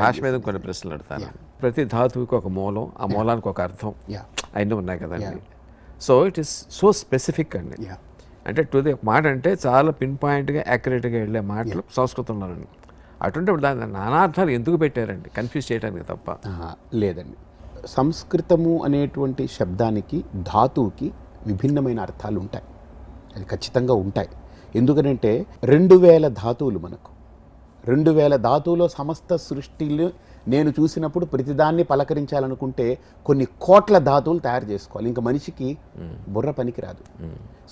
భాష మీద కొన్ని ప్రశ్నలు అడతాను ప్రతి ధాతువుకి ఒక మూలం ఆ మూలానికి ఒక అర్థం యా అన్నీ ఉన్నాయి కదండి. So it is so specific అండి. యా అంటే టు ది మాట అంటే చాలా పిన్ పాయింట్గా యాక్యురేట్గా వెళ్ళే మాటలు సంస్కృతంలో అటువంటి దాని నానార్థాలు ఎందుకు పెట్టారండి? కన్ఫ్యూజ్ చేయడానికి తప్ప. లేదండి. సంస్కృతము అనేటువంటి శబ్దానికి ధాతువుకి విభిన్నమైన అర్థాలు ఉంటాయి. అది ఖచ్చితంగా ఉంటాయి. ఎందుకనంటే రెండు వేల ధాతువులు మనకు. రెండు వేల ధాతువులో సమస్త సృష్టిలు నేను చూసినప్పుడు ప్రతిదాన్ని పలకరించాలనుకుంటే కొన్ని కోట్ల ధాతువులు తయారు చేసుకోవాలి. ఇంకా మనిషికి బుర్ర పనికిరాదు.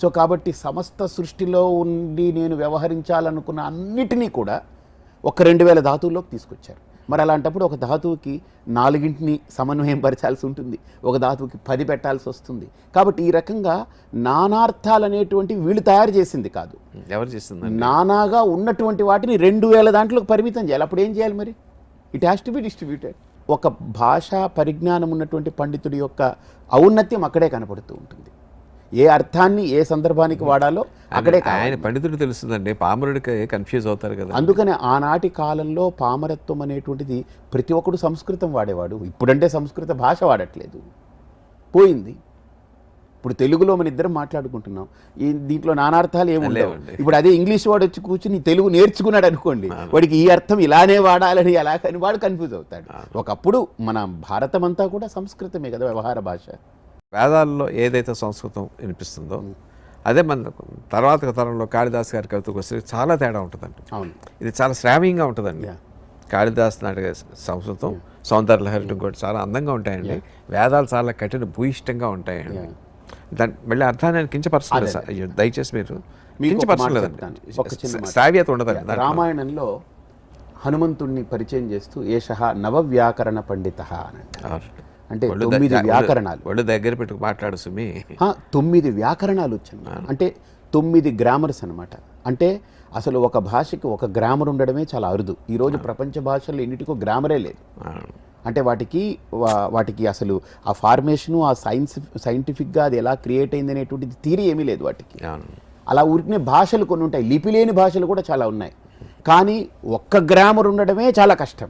సో కాబట్టి సమస్త సృష్టిలో ఉండి నేను వ్యవహరించాలనుకున్న అన్నిటినీ కూడా ఒక రెండు వేల ధాతువుల్లోకి తీసుకొచ్చారు. మరి అలాంటప్పుడు ఒక ధాతువుకి నాలుగింటిని సమన్వయం పరచాల్సి ఉంటుంది. ఒక ధాతువుకి పది పెట్టాల్సి వస్తుంది. కాబట్టి ఈ రకంగా నానార్థాలు అనేటువంటివి వీళ్ళు తయారు చేసింది కాదు. ఎవరు చేస్తుందండి నానాగా ఉన్నటువంటి వాటిని రెండు వేల దాంట్లోకి పరిమితం చేయాలి. అప్పుడు ఏం చేయాలి మరి? It has to be distributed ఒక భాషా పరిజ్ఞానం ఉన్నటువంటి పండితుడి యొక్క ఔన్నత్యం అక్కడే కనపడుతూ ఉంటుంది. ఏ అర్థాన్ని ఏ సందర్భానికి వాడాలో అక్కడే. ఆయన పండితుడు తెలుస్తుందండి. పామరుడికి కన్ఫ్యూజ్ అవుతారు కదా. అందుకనే ఆనాటి కాలంలో పామరత్వం అనేటువంటిది ప్రతి ఒక్కడు సంస్కృతం వాడేవాడు. ఇప్పుడంటే సంస్కృత భాష వాడట్లేదు. పోయింది. ఇప్పుడు తెలుగులో మన ఇద్దరం మాట్లాడుకుంటున్నాం. ఈ దీంట్లో నానార్థాలు ఏమి ఉండవు. ఇప్పుడు అదే ఇంగ్లీష్ వాడు వచ్చి కూర్చుని తెలుగు నేర్చుకున్నాడు అనుకోండి వాడికి ఈ అర్థం ఇలానే వాడాలని ఎలా అని వాడు కన్ఫ్యూజ్ అవుతాడు. ఒకప్పుడు మన భారతం అంతా కూడా సంస్కృతమే కదా వ్యవహార భాష. వేదాల్లో ఏదైతే సంస్కృతం వినిపిస్తుందో అదే మన తర్వాత తరంలో కాళిదాస్ గారి కవితకు వస్తే చాలా తేడా ఉంటుందండి. అవును. ఇది చాలా శ్రావ్యంగా ఉంటుందండి. కాళిదాస్ నాటక సంస్కృతం సౌందర్య లహరి కూడా చాలా అందంగా ఉంటాయండి. వేదాలు చాలా కఠిన భూయిష్టంగా ఉంటాయండి. దాని మళ్ళీ అర్థాన్ని నేను కించపరచలేదు దయచేసి మీరు కించపరచలేదండి. శ్రావ్యత దాంట్లో. రామాయణంలో హనుమంతుణ్ణి పరిచయం చేస్తూ ఏష నవవ్యాకరణ పండిత అని అంటారు. అంటే తొమ్మిది వ్యాకరణాలు. దగ్గర పెట్టుకు మాట్లాడు సుమి. తొమ్మిది వ్యాకరణాలు వచ్చాయి. అంటే తొమ్మిది గ్రామర్స్ అన్నమాట. అంటే అసలు ఒక భాషకి ఒక గ్రామర్ ఉండడమే చాలా అరుదు. ఈరోజు ప్రపంచ భాషల్లో ఎన్నిటికో గ్రామరే లేదు. అంటే వాటికి వాటికి అసలు ఆ ఫార్మేషను ఆ సైన్స్ సైంటిఫిక్గా అది ఎలా క్రియేట్ అయింది అనేటువంటిది థీరీ ఏమీ లేదు వాటికి. అలా ఊరికనే భాషలు కొన్ని ఉంటాయి. లిపి లేని భాషలు కూడా చాలా ఉన్నాయి. కానీ ఒక్క గ్రామర్ ఉండడమే చాలా కష్టం.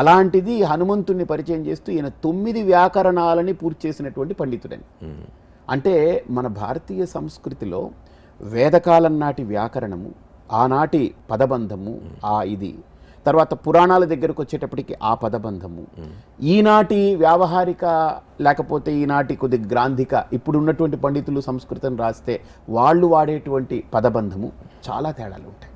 అలాంటిది హనుమంతుణ్ణి పరిచయం చేస్తూ ఈయన తొమ్మిది వ్యాకరణాలని పూర్తి చేసినటువంటి పండితుడని. అంటే మన భారతీయ సంస్కృతిలో వేదకాలం నాటి వ్యాకరణము ఆనాటి పదబంధము ఆ ఇది తర్వాత పురాణాల దగ్గరకు వచ్చేటప్పటికి ఆ పదబంధము ఈనాటి వ్యావహారిక లేకపోతే ఈనాటి కొద్ది గ్రాంధిక ఇప్పుడు ఉన్నటువంటి పండితులు సంస్కృతం రాస్తే వాళ్ళు వాడేటువంటి పదబంధము చాలా తేడాలు ఉంటాయి.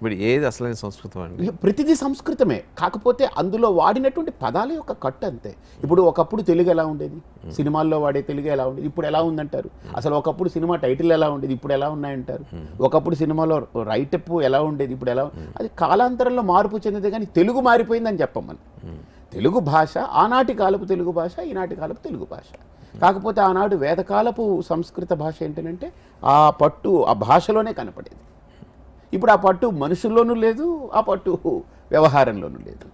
ఇప్పుడు ఏది అసలైన సంస్కృతం అండి? ప్రతిదీ సంస్కృతమే. కాకపోతే అందులో వాడినటువంటి పదాల యొక్క కట్టు అంతే. ఇప్పుడు ఒకప్పుడు తెలుగు ఎలా ఉండేది? సినిమాల్లో వాడే తెలుగు ఎలా ఉండేది? ఇప్పుడు ఎలా ఉందంటారు? అసలు ఒకప్పుడు సినిమా టైటిల్ ఎలా ఉండేది? ఇప్పుడు ఎలా ఉన్నాయంటారు? ఒకప్పుడు సినిమాలో రైటప్ ఎలా ఉండేది? ఇప్పుడు ఎలా అది కాలాంతరంలో మార్పు చెందింది కానీ తెలుగు మారిపోయిందని చెప్పం మనం. తెలుగు భాష ఆనాటి కాలపు తెలుగు భాష ఈనాటి కాలపు తెలుగు భాష. కాకపోతే ఆనాడు వేదకాలపు సంస్కృత భాష ఏంటంటే ఆ పట్టు ఆ భాషలోనే కనపడేది. ఇప్పుడు ఆ పట్టు మనుషుల్లోనూ లేదు ఆ పట్టు వ్యవహారంలోనూ లేదు.